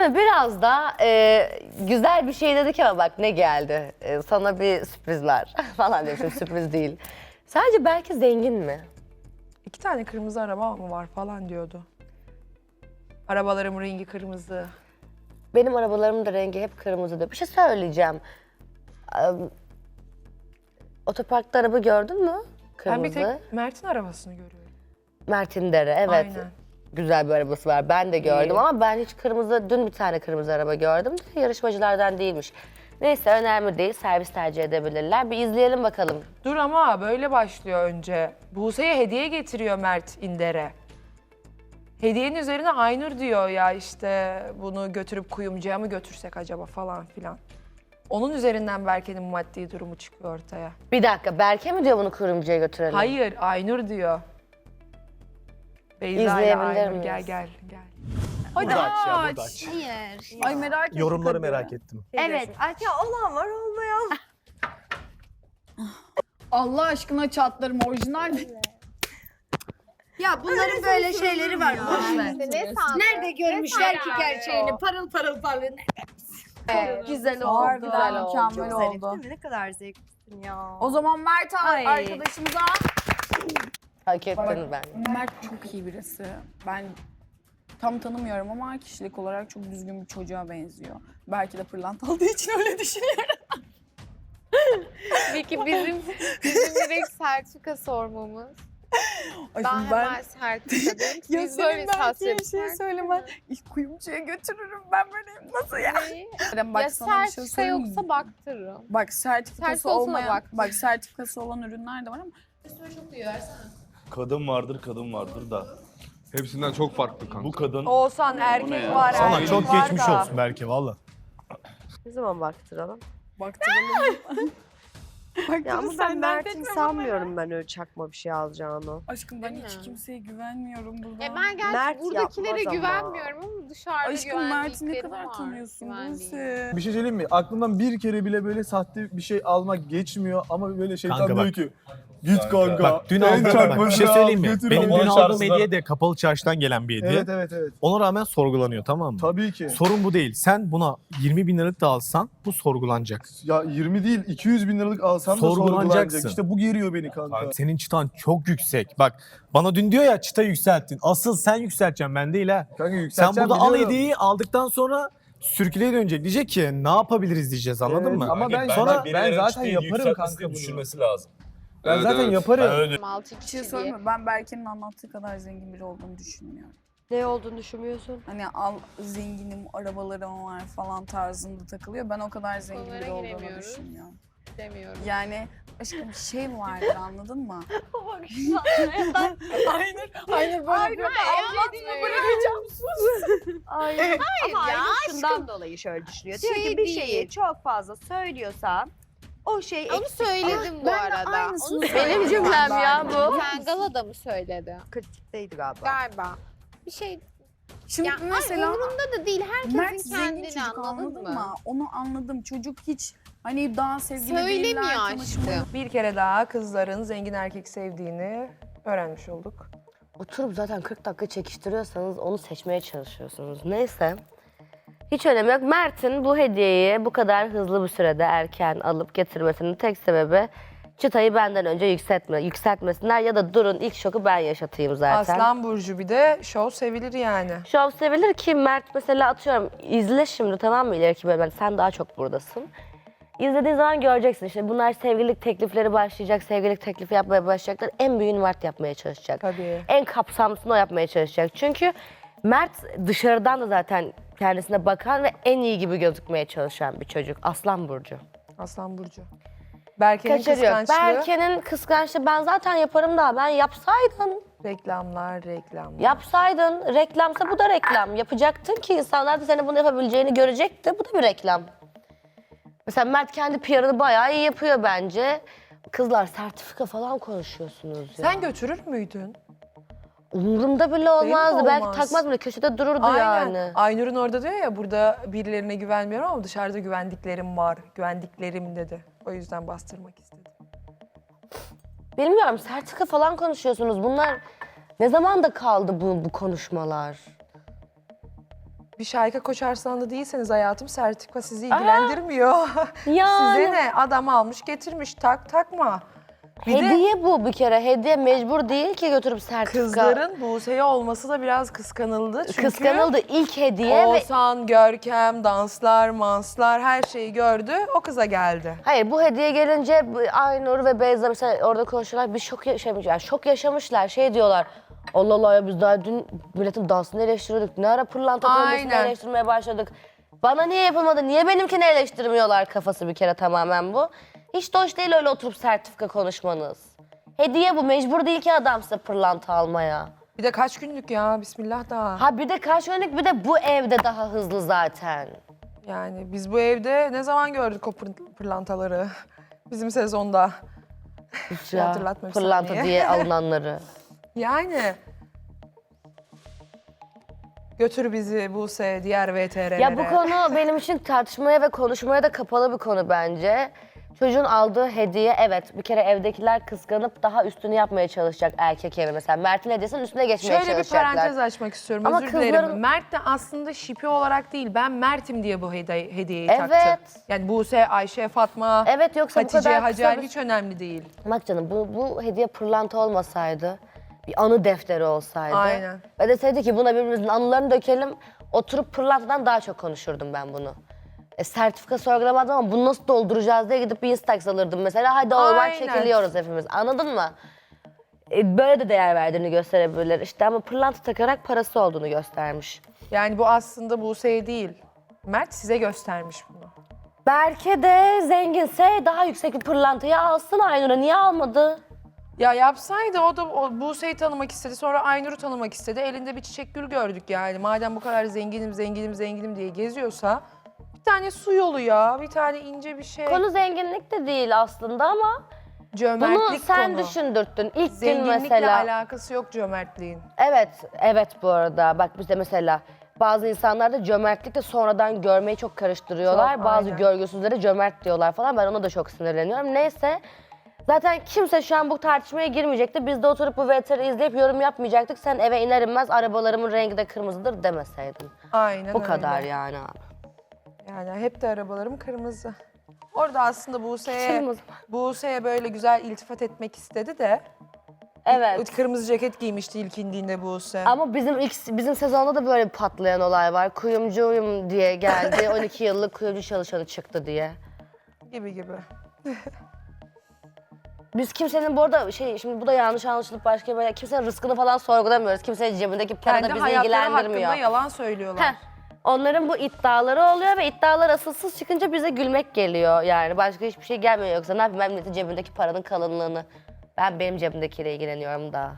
Biraz da e, güzel bir şey dedik ama bak ne geldi. E, sana bir sürprizler falan diyorum. sürpriz değil. Sadece belki zengin mi? İki tane kırmızı araba mı var falan diyordu. Arabalarım rengi kırmızı. Benim arabalarımın da rengi hep kırmızıdır. Bir şey söyleyeceğim. Ee, Otoparkta araba gördün mü? Kırmızı. Ben bir tek Mert'in arabasını görüyorum. Mert'in Dere, evet. Aynen. Güzel bir arabası var. Ben de gördüm İyi. ama ben hiç kırmızı, dün bir tane kırmızı araba gördüm. de Yarışmacılardan değilmiş. Neyse önemli değil. Servis tercih edebilirler. Bir izleyelim bakalım. Dur ama böyle başlıyor önce. Buse'ye hediye getiriyor Mert İnder'e. Hediyenin üzerine Aynur diyor ya işte bunu götürüp kuyumcuya mı götürsek acaba falan filan. Onun üzerinden Berke'nin maddi durumu çıkıyor ortaya. Bir dakika Berke mi diyor bunu kurumcuya götürelim? Hayır Aynur diyor. Beyza ile İzleyebilir Aynur miyiz? gel gel gel. Hadi Burada aç ya, aç. burada aç. Hayır. Ay merak ettim. Yorumları merak ettim. Evet. Aç ya olan var olmayan. Allah aşkına çatlarım orijinal mi? Ya bunların böyle şeyleri var. Boş ver. Ne sandın? Nerede görmüşler ki gerçeğini? Parıl parıl parıl. Güzel oldu. Harbiden Güzel oldu. mükemmel Çok zarif oldu. değil mi? Ne kadar zevklisin ya. O zaman Mert Ay. arkadaşımıza... Hak ettin ben. Mert çok iyi birisi. Ben tam tanımıyorum ama kişilik olarak çok düzgün bir çocuğa benziyor. Belki de pırlant aldığı için öyle düşünüyorum. Peki bizim, bizim direkt sertifika sormamız. Ay Ben, şimdi hemen dedim. ki Ya Biz senin böyle belki bir şey söyleme. İlk kuyumcuya götürürüm ben böyleyim nasıl ya? ya Bak sana bir şey sertifika söyleyeyim mi? yoksa baktırırım. Bak sertifikası Sertifika olsa olmayan, bak. bak sertifikası olan ürünler de var ama Kadın vardır, kadın vardır da. Hepsinden çok farklı kanka. Bu kadın Oğuzhan erkek var Sana erkek çok var geçmiş da. olsun belki valla. Ne zaman baktıralım? baktıralım. Ya ama ben Mert'in sanmıyorum ben öyle çakma bir şey alacağını. Aşkım ben Değil hiç mi? kimseye güvenmiyorum burada. E ben gerçi Mert buradakilere yapmaz ama. güvenmiyorum ama dışarıda Aşkım Mert'i ne güvendiklerim kadar var. tanıyorsun güvendiğim. Buse? Bir şey söyleyeyim mi? Aklımdan bir kere bile böyle sahte bir şey almak geçmiyor ama böyle şeytan Kanka diyor bak. ki git Kanka. Bak dün en aldığım bak, bir şey söyleyeyim mi? Benim dün aldığım çarşıda- hediye de kapalı çarşıdan gelen bir hediye. Evet evet evet. Ona rağmen sorgulanıyor tamam mı? Tabii ki. Sorun bu değil. Sen buna 20 bin liralık da alsan bu sorgulanacak. Ya 20 değil 200 bin liralık alsam da sorgulanacak. İşte bu geriyor beni kanka. Senin çıtan çok yüksek. Bak bana dün diyor ya çıta yükselttin. Asıl sen yükselteceksin ben değil ha. Kanka Sen yükselteceğim burada al hediyeyi aldıktan sonra sürküleye dönecek. Diyecek ki ne yapabiliriz diyeceğiz anladın Evet, mı? ama ben sonra ben zaten yaparım kanka bunu. düşürmesi lazım. Ben Evet, zaten evet. yaparım. Ben öyle Altı Bir kişi şey diye. söyleyeyim mi? Ben Berke'nin anlattığı kadar zengin biri olduğunu düşünmüyorum. Ne olduğunu düşünmüyorsun? Hani al zenginim, arabalarım var falan tarzında takılıyor. Ben o kadar zengin Konulara biri olduğunu giremiyoruz. düşünmüyorum. Demiyorum. Yani aşkım bir şey vardır anladın mı? aynen, aynen böyle Hayır, hayır, bırakacağım. Ay. Ama ya, Aynur şundan dolayı şöyle düşünüyor. Diyor Şey ki bir değil. şeyi çok fazla söylüyorsan o şey Onu eksik. söyledim bu ben de arada. aynısını Onu söyledim. Benim cümlem ya bu. Sen galada mı söyledi? Kritikteydi galiba. Galiba. Bir şey Şimdi ya mesela ay, umurumda da değil. Herkesin Mert zengin kendini çocuk anladın anladın mı? mı? Onu anladım. Çocuk hiç hani daha sevgili Söylemiyor değiller, aşkım. tanışmıyor. Bir kere daha kızların zengin erkek sevdiğini öğrenmiş olduk. Oturup zaten 40 dakika çekiştiriyorsanız onu seçmeye çalışıyorsunuz. Neyse. Hiç önemi yok. Mert'in bu hediyeyi bu kadar hızlı bir sürede erken alıp getirmesinin tek sebebi çıtayı benden önce yükseltme, yükseltmesinler ya da durun ilk şoku ben yaşatayım zaten. Aslan Burcu bir de şov sevilir yani. Şov sevilir ki Mert mesela atıyorum izle şimdi tamam mı ileriki bölümde sen daha çok buradasın. İzlediğin zaman göreceksin işte bunlar sevgililik teklifleri başlayacak, sevgililik teklifi yapmaya başlayacaklar. En büyüğünü Mert yapmaya çalışacak. Tabii. En kapsamlısını o yapmaya çalışacak. Çünkü Mert dışarıdan da zaten kendisine bakan ve en iyi gibi gözükmeye çalışan bir çocuk. Aslan Burcu. Aslan Burcu. Berke'nin Kaçırıyor. kıskançlığı. Berke'nin kıskançlığı ben zaten yaparım da ben yapsaydın. Reklamlar, reklamlar. Yapsaydın. Reklamsa bu da reklam. Yapacaktın ki insanlar da senin bunu yapabileceğini görecekti. Bu da bir reklam. Mesela Mert kendi PR'ını bayağı iyi yapıyor bence. Kızlar sertifika falan konuşuyorsunuz ya. Sen götürür müydün? Umurumda bile olmazdı. Belki olmaz. takmaz bile köşede dururdu Aynen. yani. Aynur'un orada diyor ya burada birilerine güvenmiyorum ama dışarıda güvendiklerim var. Güvendiklerim dedi. O yüzden bastırmak istedi. Bilmiyorum sertifika falan konuşuyorsunuz. Bunlar ne zaman da kaldı bu, bu konuşmalar? bir Şayka Koç Arslanlı değilseniz hayatım sertifika sizi ilgilendirmiyor. Yani. Size ne? Adam almış getirmiş tak takma. Bir de Hediye bu bir kere. Hediye mecbur değil ki götürüp sertifika. kızların Buse'ye olması da biraz kıskanıldı. Çünkü Kıskanıldı ilk hediye ve Oğuzhan, Görkem, danslar, manslar her şeyi gördü. O kıza geldi. Hayır bu hediye gelince bu Aynur ve Beyza mesela orada konuşuyorlar bir şok yaşamış yani şok yaşamışlar şey diyorlar Allah Allah ya biz daha dün milletin dansını eleştiriyorduk ne ara pırlanta kolyesini Aynen. eleştirmeye başladık. Bana niye yapılmadı niye benimkini eleştirmiyorlar kafası bir kere tamamen bu. Hiç de hoş değil öyle oturup sertifika konuşmanız. Hediye bu mecbur değil ki adam size pırlanta almaya. Bir de kaç günlük ya bismillah daha. Ha bir de kaç önlük bir de bu evde daha hızlı zaten. Yani biz bu evde ne zaman gördük o pır- pırlantaları? Bizim sezonda. Hiç Ya, hatırlatma bir Pırlanta saniye. diye alınanları. Yani. Götür bizi Buse diğer VTR'lere. Ya bu konu benim için tartışmaya ve konuşmaya da kapalı bir konu bence. Çocuğun aldığı hediye evet bir kere evdekiler kıskanıp daha üstünü yapmaya çalışacak erkek evi mesela. Mert'in hediyesinin üstüne geçmeye Şöyle bir çalışacaklar. parantez açmak istiyorum. Ama Özür dilerim. kızların- Mert de aslında şipi olarak değil. Ben Mert'im diye bu hediye, hediyeyi Evet. taktı. Yani Buse, Ayşe, Fatma, Evet yoksa bu Hatice, kadar Hacer kısa bir- hiç önemli değil. Bak canım bu, bu hediye pırlanta olmasaydı bir anı defteri olsaydı. Aynen. Ve deseydi ki buna birbirimizin anılarını dökelim. Oturup pırlantadan daha çok konuşurdum ben bunu. E, sertifika sorgulamadım ama bunu nasıl dolduracağız diye gidip bir Instax alırdım mesela. Hadi Aynen. çekiliyoruz hepimiz. Anladın mı? E, böyle de değer verdiğini gösterebilirler. İşte ama pırlanta takarak parası olduğunu göstermiş. Yani bu aslında Buse'ye değil. Mert size göstermiş bunu. Berke de zenginse daha yüksek bir pırlantayı alsın Aynur'a. Niye almadı? Ya yapsaydı o da o Buse'yi tanımak istedi. Sonra Aynur'u tanımak istedi. Elinde bir çiçek gül gördük yani. Madem bu kadar zenginim, zenginim, zenginim diye geziyorsa bir tane su yolu ya. Bir tane ince bir şey. Konu zenginlik de değil aslında ama Cömertlik bunu sen konu. düşündürttün. İlk gün Zenginlikle mesela. alakası yok cömertliğin. Evet, evet bu arada. Bak bizde mesela bazı insanlar da cömertlikle sonradan görmeyi çok karıştırıyorlar. Çok, bazı aynen. görgüsüzlere cömert diyorlar falan. Ben ona da çok sinirleniyorum. Neyse. Zaten kimse şu an bu tartışmaya girmeyecekti. Biz de oturup bu VTR'i izleyip yorum yapmayacaktık. Sen eve iner inmez arabalarımın rengi de kırmızıdır demeseydin. Aynen Bu öyle. kadar yani abi. Yani hep de arabalarım kırmızı. Orada aslında Buse'ye Kırmızı. Buse'ye böyle güzel iltifat etmek istedi de Evet. kırmızı ceket giymişti ilk indiğinde Buse. Ama bizim ilk bizim sezonda da böyle bir patlayan olay var. Kuyumcuyum diye geldi. 12 yıllık kuyumcu çalışanı çıktı diye. Gibi gibi. Biz kimsenin bu arada şey şimdi bu da yanlış anlaşılıp başka böyle kimsenin rızkını falan sorgulamıyoruz. Kimsenin cebindeki para da Kendi bizi hayatları ilgilendirmiyor. hakkında yalan söylüyorlar. Heh. Onların bu iddiaları oluyor ve iddialar asılsız çıkınca bize gülmek geliyor yani. Başka hiçbir şey gelmiyor yoksa ne yapayım ben milletin cebindeki paranın kalınlığını. Ben benim cebimdekiyle ilgileniyorum da.